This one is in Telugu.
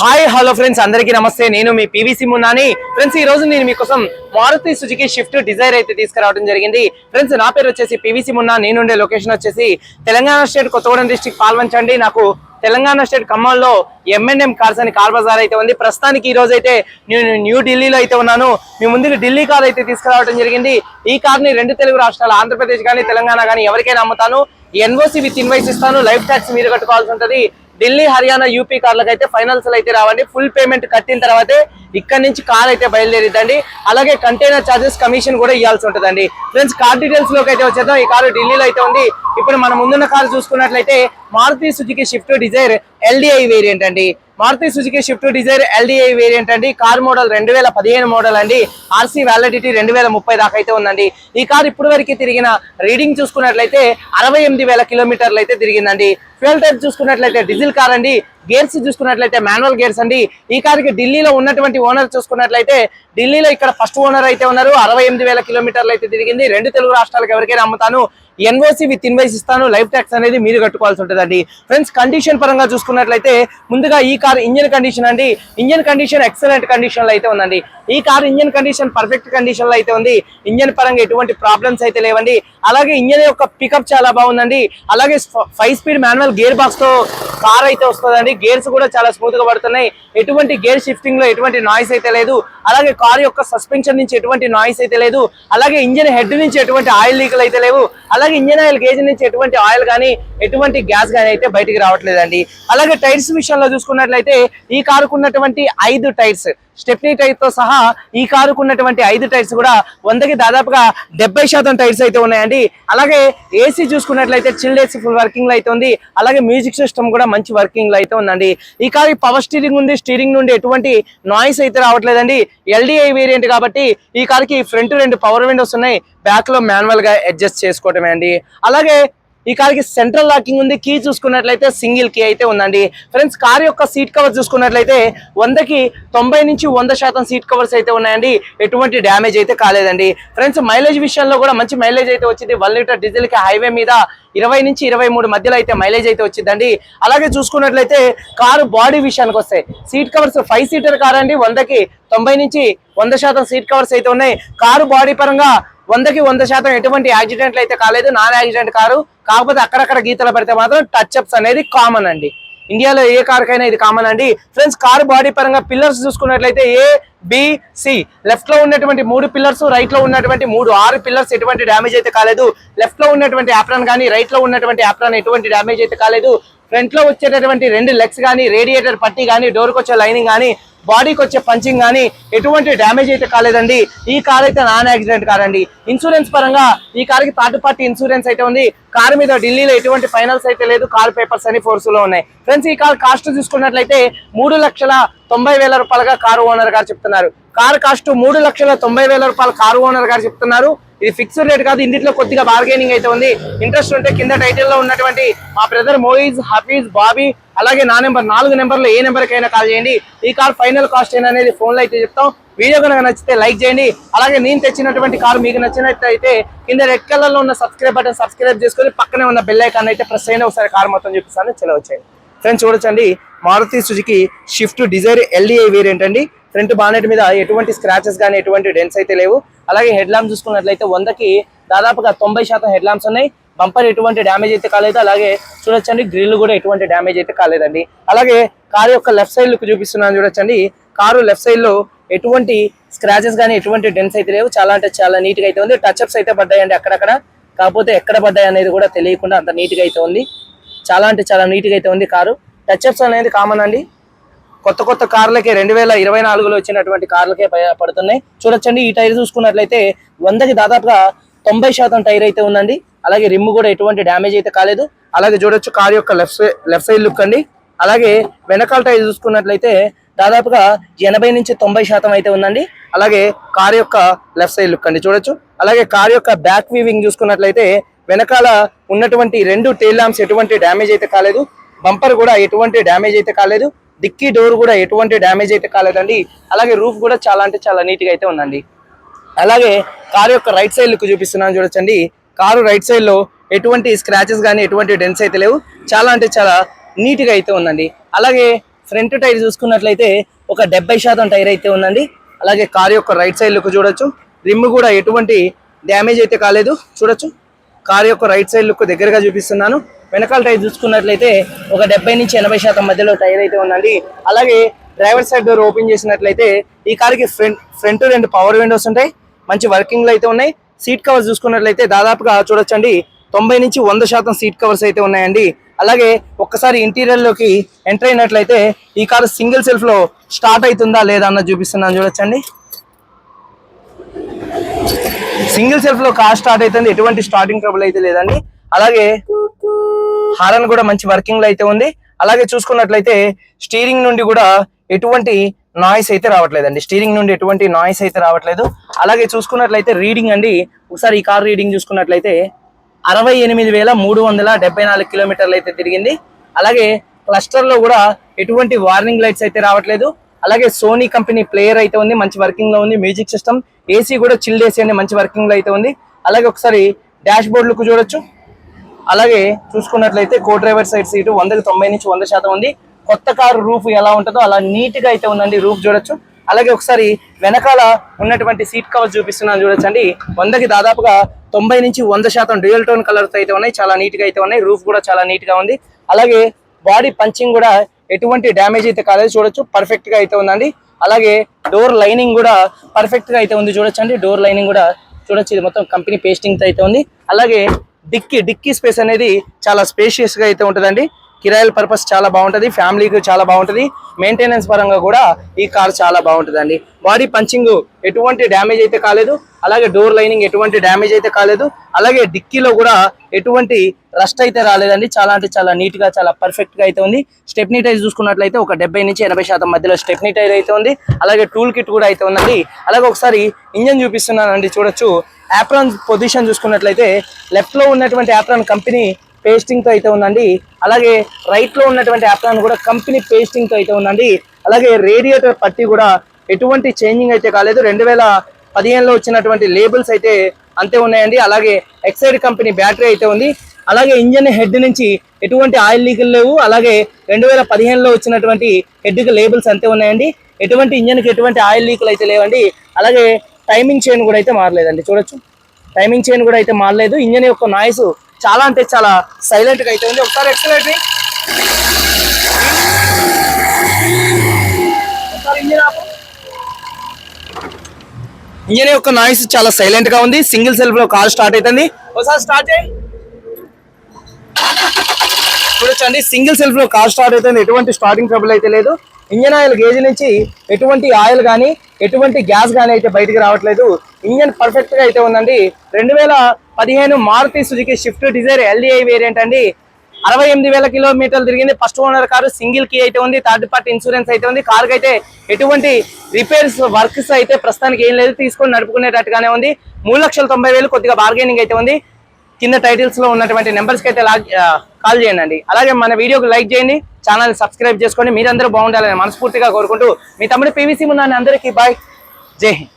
హాయ్ హలో ఫ్రెండ్స్ అందరికీ నమస్తే. నేను మీ పీవీసీ మున్నాని. ఫ్రెండ్స్ ఈ రోజు నేను మీకోసం మారుతి సుజుకి షిఫ్ట్ డిజైర్ అయితే తీసుకురావడం జరిగింది. ఫ్రెండ్స్ నా పేరు వచ్చేసి పీవీసీ మున్నా. నేనుండే లొకేషన్ వచ్చేసి తెలంగాణ స్టేట్ కొత్తగూడెం డిస్టిక్ పాల్వంచండి. నాకు తెలంగాణ స్టేట్ ఖమ్మంలో ఎంఎన్ఎం కార్స్ అని కార్ బజార్ అయితే ఉంది. ప్రస్తుతానికి ఈ రోజు అయితే నేను న్యూ ఢిల్లీలో అయితే ఉన్నాను. మీ ముందుకు ఢిల్లీ కార్ అయితే తీసుకురావడం జరిగింది. ఈ కార్ని రెండు తెలుగు రాష్ట్రాలు ఆంధ్రప్రదేశ్ కానీ తెలంగాణ కానీ ఎవరికైనా అమ్ముతాను. ఎన్ఓసి విత్ ఇన్వైస్ ఇస్తాను. లైఫ్ ట్యాక్స్ మీరు కట్టుకోవాల్సి ఉంటుంది. ఢిల్లీ హర్యానా యూపీ కార్లకు అయితే ఫైనల్స్ అయితే రావండి. ఫుల్ పేమెంట్ కట్టిన తర్వాతే ఇక్కడ నుంచి కార్ అయితే బయలుదేరిద్దండి. అలాగే కంటైనర్ చార్జెస్ కమిషన్ కూడా ఇవ్వాల్సి ఉంటుందండి. ఫ్రెండ్స్ కార్ డీటెయిల్స్లోకి అయితే వచ్చేద్దాం. ఈ కారు ఢిల్లీలో అయితే ఉంది. ఇప్పుడు మన ముందున్న కారు చూసుకున్నట్లయితే Maruti Suzuki Swift Dzire LDI variant అండి. Maruti Suzuki Swift Dzire LDI variant అండి. కార్ మోడల్ రెండు వేల పదిహేను మోడల్ అండి. ఆర్సీ వ్యాలిడిటీ రెండు వేల ముప్పై దాకా అయితే ఉందండి. ఈ కార్ ఇప్పటి వరకు తిరిగిన రీడింగ్ చూసుకున్నట్లయితే అరవై ఎనిమిది వేల కిలోమీటర్లు అయితే తిరిగిందండి. ఫ్యూల్ టైప్ చూసుకున్నట్లయితే డీజిల్ కార్ అండి. గేర్స్ చూసుకున్నట్లయితే మాన్యువల్ గేర్స్ అండి. ఈ కారుకి ఢిల్లీలో ఉన్నటువంటి ఓనర్ చూసుకున్నట్లయితే ఢిల్లీలో ఇక్కడ ఫస్ట్ ఓనర్ అయితే ఉన్నారు. అరవై ఎనిమిది వేల కిలోమీటర్లు అయితే తిరిగింది. రెండు తెలుగు రాష్ట్రాలకు ఎవరికైనా అమ్ముతాను. ఎన్ఓసి విత్ ఇన్వైస్ ఇస్తాను. లైఫ్ ట్యాక్స్ అనేది మీరు కట్టుకోవాల్సి ఉంటుందండి. ఫ్రెండ్స్ కండిషన్ పరంగా చూసుకున్నట్లయితే ముందుగా ఈ కార్ ఇంజన్ కండిషన్ అండి. ఇంజన్ కండిషన్ ఎక్సలెంట్ కండిషన్లో అయితే ఉందండి. ఈ కార్ ఇంజన్ కండిషన్ పర్ఫెక్ట్ కండిషన్లో అయితే ఉంది. ఇంజన్ పరంగా ఎటువంటి ప్రాబ్లమ్స్ అయితే లేవండి. అలాగే ఇంజన్ యొక్క పికప్ చాలా బాగుందండి. అలాగే ఫైవ్ స్పీడ్ మాన్యువల్ గేర్ బాక్స్తో కార్ అయితే వస్తుందండి. గేర్స్ కూడా చాలా స్మూత్గా పడుతున్నాయి. ఎటువంటి గేర్ షిఫ్టింగ్లో ఎటువంటి నాయిస్ అయితే లేదు. అలాగే కార్ యొక్క సస్పెన్షన్ నుంచి ఎటువంటి నాయిస్ అయితే లేదు. అలాగే ఇంజన్ హెడ్ నుంచి ఎటువంటి ఆయిల్ లీకులు అయితే లేవు. అలాగే ఇంజన్ ఆయిల్ గేజ్ నుంచి ఎటువంటి ఆయిల్ కానీ ఎటువంటి గ్యాస్ కానీ అయితే బయటికి రావట్లేదండి. అలాగే టైర్స్ విషయంలో చూసుకున్నట్లయితే ఈ కారుకున్నటువంటి ఐదు టైర్స్ స్టెప్నీ టైర్తో సహా ఈ కారుకు ఉన్నటువంటి ఐదు టైర్స్ కూడా వందకి దాదాపుగా డెబ్బై శాతం టైర్స్ అయితే ఉన్నాయండి. అలాగే ఏసీ చూసుకున్నట్లయితే చిల్డ్ ఏసీ ఫుల్ వర్కింగ్లో అయితే ఉంది. అలాగే మ్యూజిక్ సిస్టమ్ కూడా మంచి వర్కింగ్లో అయితే ఉందండి. ఈ కారు పవర్ స్టీరింగ్ ఉంది. స్టీరింగ్ నుండి ఎటువంటి నాయిస్ అయితే రావట్లేదండి. ఎల్డిఐ వేరియంట్ కాబట్టి ఈ కారుకి ఫ్రంట్ రెండు పవర్ విండోస్ ఉన్నాయి. బ్యాక్లో మాన్యువల్గా అడ్జస్ట్ చేసుకోవటమే అండి. అలాగే ఈ కార్కి సెంట్రల్ లాకింగ్ ఉంది. కీ చూసుకున్నట్లయితే సింగిల్ కీ అయితే ఉందండి. ఫ్రెండ్స్ కార్ యొక్క సీట్ కవర్ చూసుకున్నట్లయితే వందకి తొంభై నుంచి వంద శాతం సీట్ కవర్స్ అయితే ఉన్నాయండి. ఎటువంటి డ్యామేజ్ అయితే కాలేదండి. ఫ్రెండ్స్ మైలేజ్ విషయంలో కూడా మంచి మైలేజ్ అయితే వచ్చింది. వన్ లీటర్ డీజిల్కి హైవే మీద ఇరవై నుంచి ఇరవై మూడు మధ్యలో అయితే మైలేజ్ అయితే వచ్చిందండి. అలాగే చూసుకున్నట్లయితే కారు బాడీ విషయానికి వస్తాయి seat covers five seater car అండి వందకి తొంభై నుంచి వంద శాతం సీట్ కవర్స్ అయితే ఉన్నాయి. కారు బాడీ పరంగా వందకి వంద శాతం ఎటువంటి యాక్సిడెంట్లు అయితే కాలేదు. నాన్ యాక్సిడెంట్ కారు కాకపోతే అక్కడక్కడ గీతలు పెడితే మాత్రం టచ్ అప్స్ అనేది కామన్ అండి. ఇండియాలో ఏ కారుకైనా ఇది కామన్ అండి. ఫ్రెండ్స్ కారు బాడీ పరంగా పిల్లర్స్ చూసుకున్నట్లయితే ఏ బిసి లెఫ్ట్లో ఉన్నటువంటి మూడు పిల్లర్స్ రైట్లో ఉన్నటువంటి మూడు ఆరు పిల్లర్స్ ఎటువంటి డ్యామేజ్ అయితే కాలేదు. లెఫ్ట్లో ఉన్నటువంటి యాప్రాన్ కానీ రైట్లో ఉన్నటువంటి యాప్రాన్ ఎటువంటి డ్యామేజ్ అయితే కాలేదు. ఫ్రంట్లో వచ్చేటటువంటి రెండు లెగ్స్ కానీ రేడియేటర్ పట్టి కానీ డోర్కి వచ్చే లైనింగ్ కానీ బాడీకి వచ్చే పంచింగ్ కానీ ఎటువంటి డ్యామేజ్ అయితే కాలేదండి. ఈ కార్ అయితే నాన్ యాక్సిడెంట్ కార్ అండి. ఇన్సూరెన్స్ పరంగా ఈ కార్కి థర్డ్ పార్టీ ఇన్సూరెన్స్ అయితే ఉంది. కార్ మీద ఢిల్లీలో ఎటువంటి ఫైనల్స్ అయితే లేదు. కార్ పేపర్స్ అని ఫోర్స్లో ఉన్నాయి. ఫ్రెండ్స్ ఈ కార్ కాస్ట్ చూసుకున్నట్లయితే మూడు లక్షల తొంభై వేల రూపాయలుగా కారు ఓనర్ గారు చెప్తున్నారు. కార్ కాస్ట్ మూడు లక్షల తొంభై వేల రూపాయలు కారు ఓనర్ గారు చెప్తున్నారు. ఇది ఫిక్స్డ్ రేట్ కాదు ఇందులో కొద్దిగా బార్గెనింగ్ అయితే ఉంది. ఇంట్రెస్ట్ ఉంటే కింద టైటిల్లో ఉన్నటువంటి మా బ్రదర్ మోయిజ్ హఫీజ్ బాబీ అలాగే నా నెంబర్ నాలుగు నెంబర్లో ఏ నెంబర్ కైనా కాల్ చేయండి. ఈ కార్ ఫైనల్ కాస్ట్ ఏంటనేది ఫోన్లో అయితే చెప్తాం. వీడియో కనుక నచ్చితే లైక్ చేయండి. అలాగే నేను తెచ్చినటువంటి కారు మీకు నచ్చినట్లయితే కింద రెడ్ కలర్లో ఉన్న సబ్స్క్రైబ్ బటన్ సబ్స్క్రైబ్ చేసుకొని పక్కనే ఉన్న బెల్ ఐకాన్ అయితే ప్రెస్ అయినా ఒకసారి కార్ మొత్తం చూపిస్తాను. చెలవచ్చాయి ఫ్రెండ్స్ చూడొచ్చండి. Maruti Suzuki Swift Dzire LDI variant అండి. ఫ్రంట్ బానెట్ మీద ఎటువంటి స్క్రాచెస్ కానీ ఎటువంటి డెన్స్ అయితే లేవు. అలాగే హెడ్ ల్యాంప్ చూసుకున్నట్లయితే వందకి దాదాపుగా తొంభై శాతం హెడ్ ల్యాంప్స్ ఉన్నాయి. బంపర్ ఎటువంటి డ్యామేజ్ అయితే కాలేదు. అలాగే చూడొచ్చండి గ్రిల్ కూడా ఎటువంటి డ్యామేజ్ అయితే కాలేదండి. అలాగే కారు యొక్క లెఫ్ట్ సైడ్ లుక్ చూపిస్తున్నాను చూడొచ్చండి. కారు లెఫ్ట్ సైడ్లో ఎటువంటి స్క్రాచెస్ కానీ ఎటువంటి డెన్స్ అయితే లేవు. చాలా అంటే చాలా నీట్గా అయితే ఉంది. టచ్ అప్స్ అయితే పడ్డాయండి అక్కడక్కడ. కాకపోతే ఎక్కడ పడ్డాయి అనేది కూడా తెలియకుండా అంత నీట్గా అయితే ఉంది. చాలా అంటే చాలా నీట్గా అయితే ఉంది కారు. టచ్ అప్స్ అనేది కామన్ అండి. కొత్త కొత్త కార్లకే రెండు వేల ఇరవై నాలుగులో వచ్చినటువంటి కార్లకే పడుతున్నాయి. చూడొచ్చండి ఈ టైర్ చూసుకున్నట్లయితే వందకి దాదాపుగా తొంభై శాతం టైర్ అయితే ఉందండి. అలాగే రిమ్ కూడా ఎటువంటి డ్యామేజ్ అయితే కాలేదు. అలాగే చూడొచ్చు కార్ యొక్క లెఫ్ట్ లెఫ్ట్ సైడ్ లుక్ అండి. అలాగే వెనకాల టైర్ చూసుకున్నట్లయితే దాదాపుగా ఎనభై నుంచి తొంభై శాతం అయితే ఉందండి. అలాగే కార్ యొక్క లెఫ్ట్ సైడ్ లుక్ అండి చూడొచ్చు. అలాగే కార్ యొక్క బ్యాక్ వీవింగ్ చూసుకున్నట్లయితే వెనకాల ఉన్నటువంటి రెండు టైల్ ల్యాంప్స్ ఎటువంటి డ్యామేజ్ అయితే కాలేదు. బంపర్ కూడా ఎటువంటి డ్యామేజ్ అయితే కాలేదు. డిక్కీ డోర్ కూడా ఎటువంటి డ్యామేజ్ అయితే కాలేదండి. అలాగే రూఫ్ కూడా చాలా అంటే చాలా నీట్గా అయితే ఉందండి. అలాగే కారు యొక్క రైట్ సైడ్ లుక్ చూపిస్తున్నాను చూడొచ్చండి. కారు రైట్ సైడ్లో ఎటువంటి స్క్రాచెస్ కానీ ఎటువంటి డెన్స్ అయితే లేవు. చాలా అంటే చాలా నీట్గా అయితే ఉందండి. అలాగే ఫ్రంట్ టైర్ చూసుకున్నట్లయితే ఒక డెబ్బై శాతం టైర్ అయితే ఉందండి. అలాగే కారు యొక్క రైట్ సైడ్ లుక్ చూడొచ్చు. రిమ్ కూడా ఎటువంటి డ్యామేజ్ అయితే కాలేదు. చూడొచ్చు. కారు యొక్క రైట్ సైడ్ లుక్ దగ్గరగా చూపిస్తున్నాను. వెనకాల టైర్ చూసుకున్నట్లయితే ఒక డెబ్బై నుంచి ఎనభై శాతం మధ్యలో టైర్ అయితే ఉందండి. అలాగే డ్రైవర్ సైడ్ డోర్ ఓపెన్ చేసినట్లయితే ఈ కార్కి ఫ్రంట్ ఫ్రంట్ రెండు పవర్ విండోస్ ఉంటాయి. మంచి వర్కింగ్లో అయితే ఉన్నాయి. సీట్ కవర్స్ చూసుకున్నట్లయితే దాదాపుగా చూడొచ్చండి. తొంభై నుంచి వంద శాతం సీట్ కవర్స్ అయితే ఉన్నాయండి. అలాగే ఒక్కసారి ఇంటీరియర్లోకి ఎంటర్ అయినట్లయితే ఈ కారు సింగిల్ సెల్ఫ్లో స్టార్ట్ అవుతుందా లేదా అన్నది చూపిస్తున్నాను. చూడొచ్చండి. సింగిల్ సెల్ఫ్లో కార్ స్టార్ట్ అవుతుంది. ఎటువంటి స్టార్టింగ్ ట్రబుల్ అయితే లేదండి. అలాగే హారన్ కూడా మంచి వర్కింగ్లో అయితే ఉంది. అలాగే చూసుకున్నట్లయితే స్టీరింగ్ నుండి కూడా ఎటువంటి నాయిస్ అయితే రావట్లేదండి. స్టీరింగ్ నుండి ఎటువంటి నాయిస్ అయితే రావట్లేదు. అలాగే చూసుకున్నట్లయితే రీడింగ్ అండి. ఒకసారి ఈ కార్ రీడింగ్ చూసుకున్నట్లయితే అరవై ఎనిమిది వేల మూడు వందల డెబ్బై నాలుగు కిలోమీటర్లు అయితే తిరిగింది. అలాగే క్లస్టర్లో కూడా ఎటువంటి వార్నింగ్ లైట్స్ అయితే రావట్లేదు. అలాగే సోనీ కంపెనీ ప్లేయర్ అయితే ఉంది మంచి వర్కింగ్లో ఉంది. మ్యూజిక్ సిస్టమ్ ఏసీ కూడా చిల్డ్ ఏసీ అండి మంచి వర్కింగ్లో అయితే ఉంది. అలాగే ఒకసారి డాష్ బోర్డ్ చూడొచ్చు. అలాగే చూసుకున్నట్లయితే కో డ్రైవర్ సైడ్ సీటు వందకి తొంభై నుంచి వంద శాతం ఉంది. కొత్త కారు రూఫ్ ఎలా ఉంటుందో అలా నీట్గా అయితే ఉందండి రూఫ్ చూడొచ్చు. అలాగే ఒకసారి వెనకాల ఉన్నటువంటి సీట్ కవర్ చూపిస్తున్నాను చూడొచ్చండి. వందకి దాదాపుగా తొంభై నుంచి వంద శాతం డ్యూయల్ టోన్ కలర్ అయితే ఉన్నాయి. చాలా నీట్గా అయితే ఉన్నాయి. రూఫ్ కూడా చాలా నీట్గా ఉంది. అలాగే బాడీ పంచింగ్ కూడా ఎటువంటి డ్యామేజ్ అయితే కాలేదు చూడొచ్చు. పర్ఫెక్ట్గా అయితే ఉందండి. అలాగే డోర్ లైనింగ్ కూడా పర్ఫెక్ట్గా అయితే ఉంది చూడొచ్చండి. డోర్ లైనింగ్ కూడా చూడొచ్చు. ఇది మొత్తం కంపెనీ పేస్టింగ్ అయితే ఉంది. అలాగే డిక్కీ డిక్కీ స్పేస్ అనేది చాలా స్పేషియస్గా అయితే ఉంటుందండి. కిరాయిల పర్పస్ చాలా బాగుంటది ఫ్యామిలీకి చాలా బాగుంటది మెయింటెనెన్స్ పరంగా కూడా ఈ కార్ చాలా బాగుంటుందండి. బాడీ పంచింగ్ ఎటువంటి డ్యామేజ్ అయితే కాలేదు అలాగే డోర్ లైనింగ్ ఎటువంటి డ్యామేజ్ అయితే కాలేదు అలాగే డిక్కీలో కూడా ఎటువంటి రస్ట్ అయితే రాలేదండి. చాలా అంటే చాలా నీట్గా చాలా పర్ఫెక్ట్గా అయితే ఉంది. స్టెప్నీ టైర్ చూసుకున్నట్లయితే ఒక డెబ్బై నుంచి ఎనభై శాతం మధ్యలో స్టెప్నీ టైర్ అయితే ఉంది. అలాగే టూల్ కిట్ కూడా అయితే ఉందండి. అలాగే ఒకసారి ఇంజన్ చూపిస్తున్నానండి చూడొచ్చు. యాప్రాన్ పొజిషన్ చూసుకున్నట్లయితే లెఫ్ట్లో ఉన్నటువంటి యాప్రాన్ కంపెనీ పేస్టింగ్తో అయితే ఉందండి. అలాగే రైట్లో ఉన్నటువంటి యాప్రాన్ కూడా కంపెనీ పేస్టింగ్తో అయితే ఉందండి. అలాగే రేడియేటర్ పట్టి కూడా ఎటువంటి చేంజింగ్ అయితే కాలేదు. రెండు వేల పదిహేనులో వచ్చినటువంటి లేబుల్స్ అయితే అంతే ఉన్నాయండి. అలాగే ఎక్సైడ్ కంపెనీ బ్యాటరీ అయితే ఉంది. అలాగే ఇంజన్ హెడ్ నుంచి ఎటువంటి ఆయిల్ లీకులు లేవు. అలాగే రెండు వేల పదిహేనులో వచ్చినటువంటి హెడ్కి లేబుల్స్ అంతే ఉన్నాయండి. ఎటువంటి ఇంజన్కి ఎటువంటి ఆయిల్ లీకులు అయితే లేవండి. అలాగే టైమింగ్ చైన్ కూడా అయితే మారలేదండి. చూడొచ్చు. టైమింగ్ చైన్ కూడా అయితే మారలేదు. ఇంజన్ యొక్క నాయిస్ చాలా అంటే చాలా సైలెంట్గా అయితే ఉంది. ఒకసారి ఎక్సలేటరీ ఇంజన్ యొక్క నాయిస్ చాలా సైలెంట్గా ఉంది. సింగిల్ సెల్ఫ్లో కార్ స్టార్ట్ అవుతుంది ఒకసారి స్టార్ట్ చేయి. చూడొచ్చండి సింగిల్ సెల్ఫ్లో కార్ స్టార్ట్ అవుతుంది ఎటువంటి స్టార్టింగ్ ట్రబుల్ అయితే లేదు. ఇంజన్ ఆయిల్ గేజ్ నుంచి ఎటువంటి ఆయిల్ కానీ ఎటువంటి గ్యాస్ కానీ అయితే బయటికి రావట్లేదు. ఇంజన్ పర్ఫెక్ట్గా అయితే ఉందండి. రెండు వేల పదిహేను Maruti Suzuki Swift Dzire LDI variant అండి. అరవై ఎనిమిది వేల కిలోమీటర్లు తిరిగింది. First owner car single key అయితే ఉంది. థర్డ్ పార్టీ ఇన్సూరెన్స్ అయితే ఉంది. కారుకి అయితే ఎటువంటి రిపేర్స్ వర్క్స్ అయితే ప్రస్తుతానికి ఏం లేదు. తీసుకొని నడుపుకునేటట్టుగానే ఉంది. మూడు లక్షల తొంభై వేలు కొద్దిగా బార్గెనింగ్ అయితే ఉంది. కింద టైటిల్స్లో ఉన్నటువంటి నెంబర్స్కి అయితే లాగ్ కాల్ చేయండి. అలాగే మన వీడియోకి లైక్ చేయండి ఛానల్ సబ్స్క్రైబ్ చేసుకోండి. మీరందరూ బాగుండాలని మనస్ఫూర్తిగా కోరుకుంటూ మీ తమ్ముడు పీవీసీ ఉన్నాను అందరికీ బాయ్. జై హింద్.